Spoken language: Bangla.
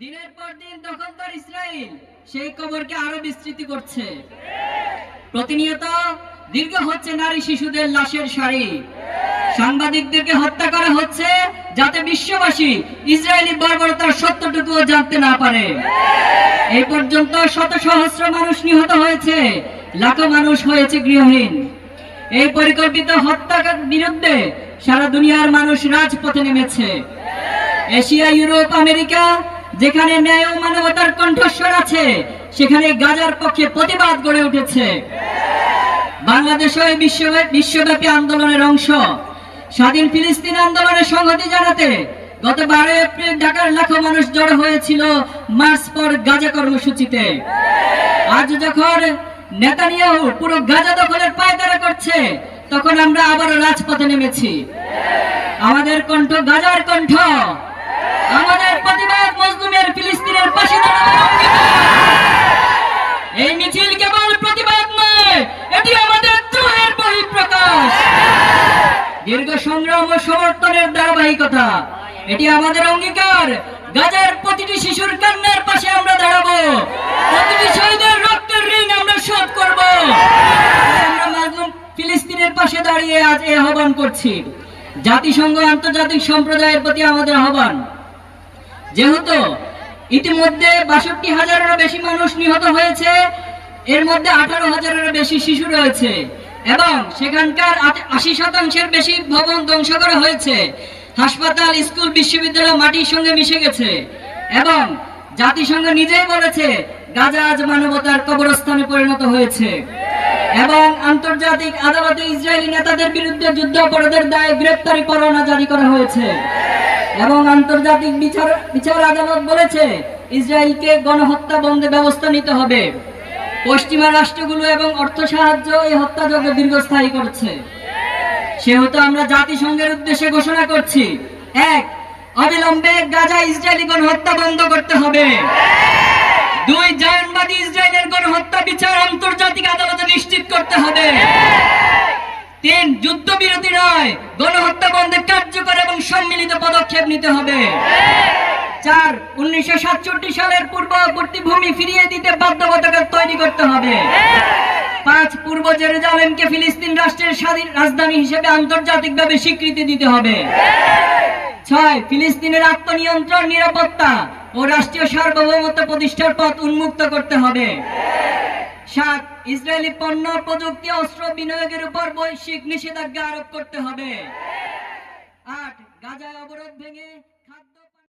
দিনের পর দিন দখলদার ইসরায়েল সেই কবরকে আরও বিস্তৃতি করছে। প্রতিনিয়ত দীর্ঘ হচ্ছে নারী শিশুদের লাশের সারি। সাংবাদিকদেরকে হত্যা করা হচ্ছে যাতে বিশ্ববাসী ইসরায়েলি বর্বরতার সত্যটুকুও জানতে না পারে। এই পর্যন্ত শত সহস্র মানুষ নিহত হয়েছে, লাখো মানুষ হয়েছে গৃহহীন। এই পরিকল্পিত হত্যার বিরুদ্ধে সারা দুনিয়ার মানুষ রাজপথে নেমেছে। এশিয়া, ইউরোপ, আমেরিকা যেখানে ন্যায় ও মানবতার কণ্ঠস্বর আছে, সেখানে গাজার পক্ষে প্রতিবাদ গড়ে উঠেছে। বাংলাদেশও এই বিশ্বব্যাপী আন্দোলনের অংশ। স্বাধীন ফিলিস্তিন আন্দোলনের সংহতি জানাতে গত বারো এপ্রিল ঢাকার লাখো মানুষ জড়ো হয়েছিল মার্চ পর গাজা কর্মসূচিতে। আজ যখন নেতানিয়াহু পুরো গাজা দখলের পায়তারা করছে, তখন আমরা আবারও রাজপথে নেমেছি। আমাদের কণ্ঠ গাজার কণ্ঠ। আমাদের সমর্থনের ধারাবাহিকতা। এটি আমাদের অঙ্গীকার। গাজার প্রতিটি শিশুর কান্নার পাশে আমরা দাঁড়াবো। প্রতিটি শহীদের রক্তের ঋণ আমরা শোধ করব। ফিলিস্তিনের পাশে দাঁড়িয়ে আজ এই আহ্বান করছি। জাতিসংঘ আন্তর্জাতিক সম্প্রদায়ের প্রতি আমাদের আহ্বান। যেহেতু ইতিমধ্যে বাষট্টি হাজারেরও বেশি মানুষ নিহত হয়েছে, এর মধ্যে আঠারো হাজারেরও বেশি শিশু রয়েছে। এবং সেখানকার আশি শতাংশের বেশি ভবন ধ্বংস করা হয়েছে। হাসপাতাল, স্কুল, বিশ্ববিদ্যালয় মাটির সঙ্গে মিশে গেছে। এবং জাতিসংঘ নিজেই বলেছে, গাজা আজ মানবতার কবরস্থানে পরিণত হয়েছে। এবং আন্তর্জাতিক আদালতে ইসরায়েলি নেতাদের বিরুদ্ধে যুদ্ধ অপরাধের দায়ে গ্রেপ্তারি পরোয়ানা জারি করা হয়েছে। এবং আন্তর্জাতিক বিচার বিচার আদালত বলেছে, ইসরায়েলকে গণহত্যা বন্ধে ব্যবস্থা নিতে হবে। পশ্চিমা রাষ্ট্রগুলো এবং অর্থ সাহায্য এই হত্যাযজ্ঞ দীর্ঘস্থায়ী করছে। সেহেতু আমরা জাতিসংঘের উদ্দেশ্যে ঘোষণা করছি, এক, অবিলম্বে গাজা ইসরায়েলি গণহত্যা বন্ধ করতে হবে। দুই, জায়নবাদী ইসরায়েলের গণহত্যা বিচার যুদ্ধবিরতি নয়, গণহত্যা বন্ধে কার্যকর এবং সম্মিলিত পদক্ষেপ নিতে হবে। চার, উনিশশো সালের পূর্ববর্তী ভূমি ফিরিয়ে দিতে বাধ্যবাধকতা তৈরি করতে হবে। পাঁচ, পূর্ব জেরুজালেমকে ফিলিস্তিন রাষ্ট্রের স্বাধীন রাজধানী হিসেবে আন্তর্জাতিকভাবে স্বীকৃতি দিতে হবে। ছয়, ফিলিস্তিনের আত্মনিয়ন্ত্রণ, নিরাপত্তা ও রাষ্ট্রীয় সার্বভৌমত্ব প্রতিষ্ঠার পথ উন্মুক্ত করতে হবে। সাত ইসরায়েলি পণ্য প্রযুক্তি অস্ত্র বিনিয়োগের উপর বৈশ্বিক নিষেধাজ্ঞা আরোপ করতে হবে। আট গাজায় অবরোধ ভেঙে